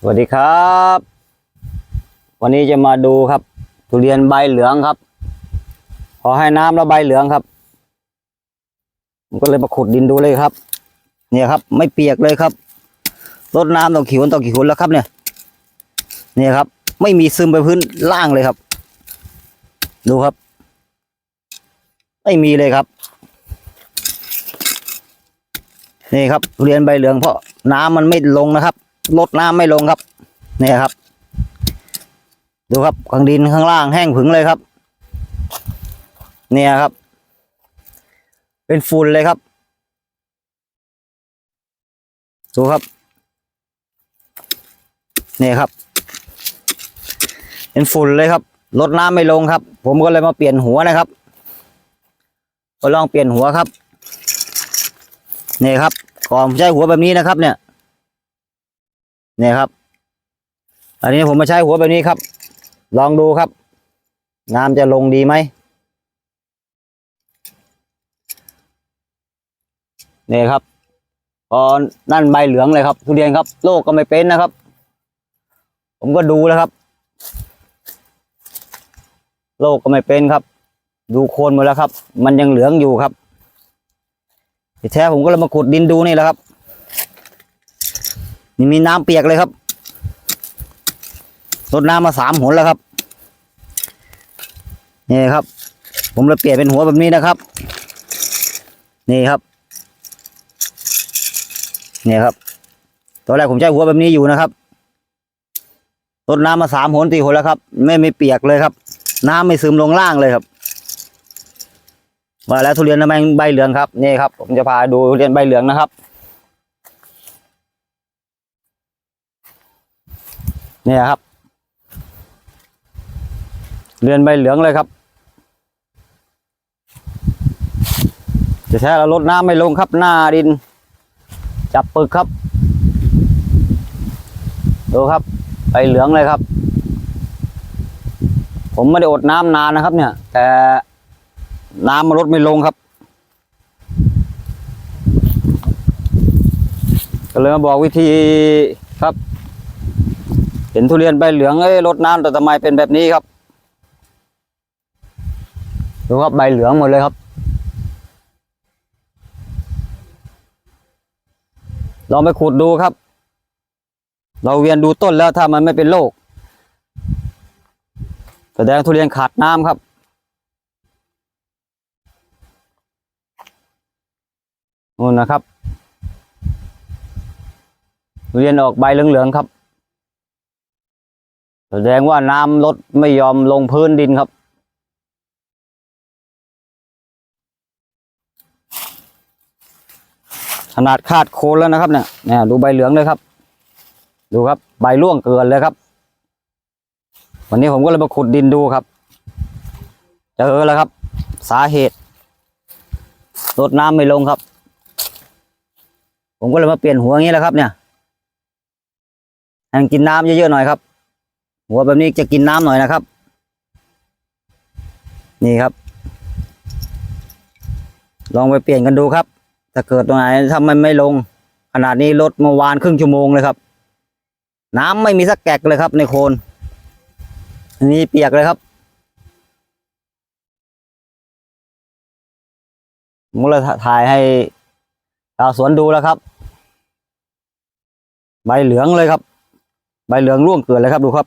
สวัสดีครับ วันนี้จะมาดูครับ ทุเรียนใบเหลืองครับ พอให้น้ำแล้วใบเหลืองครับผมก็เลยมาขุดดินดูเลยครับ เนี่ยครับ ไม่เปียกเลยครับรดน้ำต่อขีวนต่อขีวนแล้วครับ เนี่ย เนี่ยครับ ไม่มีซึมไปพื้นล่างเลยครับ ดูครับ ไม่มีเลยครับ นี่ครับทุเรียนใบเหลืองเพราะน้ำมันไม่ลงนะครับ ลดน้ำไม่ลงครับนี่ครับ ดูครับข้างดินข้างล่างแห้งผึงเลยครับ เนี่ยครับ เป็นฝุ่นเลยครับ ดูครับนี่ครับ เป็นฝุ่นเลยครับลดน้ำไม่ลงครับ ผมก็เลยมาเปลี่ยนหัวนะครับก็ลองเปลี่ยนหัวครับนี่ครับก่อนใช้หัวแบบนี้นะครับ เนี่ย เนี่ยครับ อันนี้ผมมาใช้หัวแบบนี้ครับ ลองดูครับ น้ำจะลงดีไหมนี่ครับพอนั่นใบเหลืองเลยครับ ทุเรียนครับโรคก็ไม่เป็นนะครับ ผมก็ดูแล้วครับโรคก็ไม่เป็นครับ ดูโคนหมดแล้วครับ มันยังเหลืองอยู่ครับที่แท้ผมก็เลยมาขุดดินดูนี่แหละครับ นี่มีน้ำเปียกเลยครับรดน้ำมาสามหนแล้วครับนี่ครับ ผมเลยเปลี่ยนเป็นหัวแบบนี้นะครับ นี่ครับนี่ครับตอนแรกผมใช้หัวแบบนี้อยู่นะครับรดน้ำมาสามหนตีหนแล้วครับ ไม่ไม่เปียกเลยครับ น้ำไม่ซึมลงล่างเลยครับว่าแล้วทุเรียนทำไมใบเหลืองครับนี่ครับ ผมจะพาดูทุเรียนใบเหลืองนะครับ เนี่ยครับ เรือนใบเหลืองเลยครับ จะแท้เราลดน้ำไม่ลงครับ หน้าดิน จับปึกครับ ดูครับใบเหลืองเลยครับ ผมไม่ได้อดน้ำนานนะครับ เนี่ย แต่น้ำมันลดไม่ลงครับก็เลยมาบอกวิธีครับ เห็นทุเรียนใบเหลืองเอ้ยรดน้ำแต่ทำไมเป็นแบบนี้ครับ ดูครับใบเหลืองหมดเลยครับ ลองไปขุดดูครับ เราเวียนดูต้นแล้วถ้ามันไม่เป็นโรคแสดงทุเรียนขาดน้ำครับนู่นนะครับทุเรียนออกใบเหลืองๆครับ แสดงว่าน้ำลดไม่ยอมลงพื้นดินครับ ขนาดคาดโคนแล้วนะครับเนี่ยเนี่ยดูใบเหลืองเลยครับ ดูครับใบร่วงเกินเลยครับ วันนี้ผมก็เลยมาขุดดินดูครับเจอแล้วครับ สาเหตุลดน้ำไม่ลงครับ ผมก็เลยมาเปลี่ยนหัวงี้แหละครับเนี่ยให้มันกินน้ำเยอะๆหน่อยครับ หัวแบบนี้จะกินน้ำหน่อยนะครับ นี่ครับ ลองไปเปลี่ยนกันดูครับ ถ้าเกิดตรงไหนถ้ามันไม่ลง ขนาดนี้ลดเมื่อวานครึ่งชั่วโมงเลยครับ น้ำไม่มีสักแกกเลยครับ ในโคนอันนี้เปียกเลยครับผมก็เลยถ่ายให้ชาวสวนดูแล้วครับ ใบเหลืองเลยครับ ใบเหลืองร่วงเกิดเลยครับดูครับ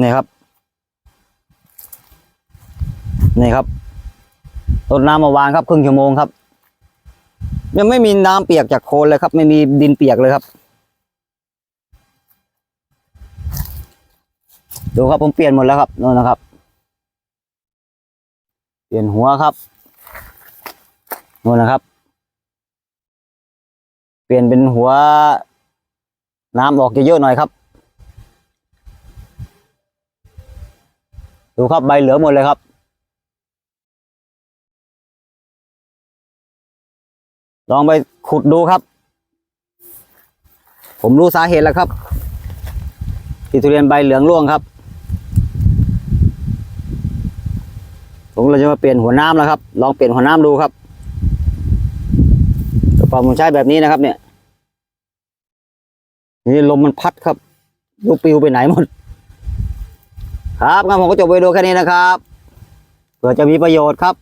นี่ครับ นี่ครับรดน้ำมาวางครับ ครึ่งชั่วโมงครับ ยังไม่มีน้ำเปียกจากโคนเลยครับ ไม่มีดินเปียกเลยครับ ดูครับผมเปลี่ยนหมดแล้วครับนู่นนะครับ เปลี่ยนหัวครับนู่นนะครับ เปลี่ยนเป็นหัว น้ำออกเยอะๆหน่อยครับ ดูครับใบเหลืองหมดเลยครับ ลองไปขุดดูครับ ผมรู้สาเหตุแล้วครับที่ทุเรียนใบเหลืองร่วงครับ ผมเลยจะมาเปลี่ยนหัวน้ำแล้วครับ ลองเปลี่ยนหัวน้ำดูครับกระป๋าผมใช้แบบนี้นะครับ เนี่ยนี่ลมมันพัดครับลูกปิวไปไหนหมด ครับงั้นผมก็จบวิดีโอแค่นี้นะครับเผื่อจะมีประโยชน์ครับ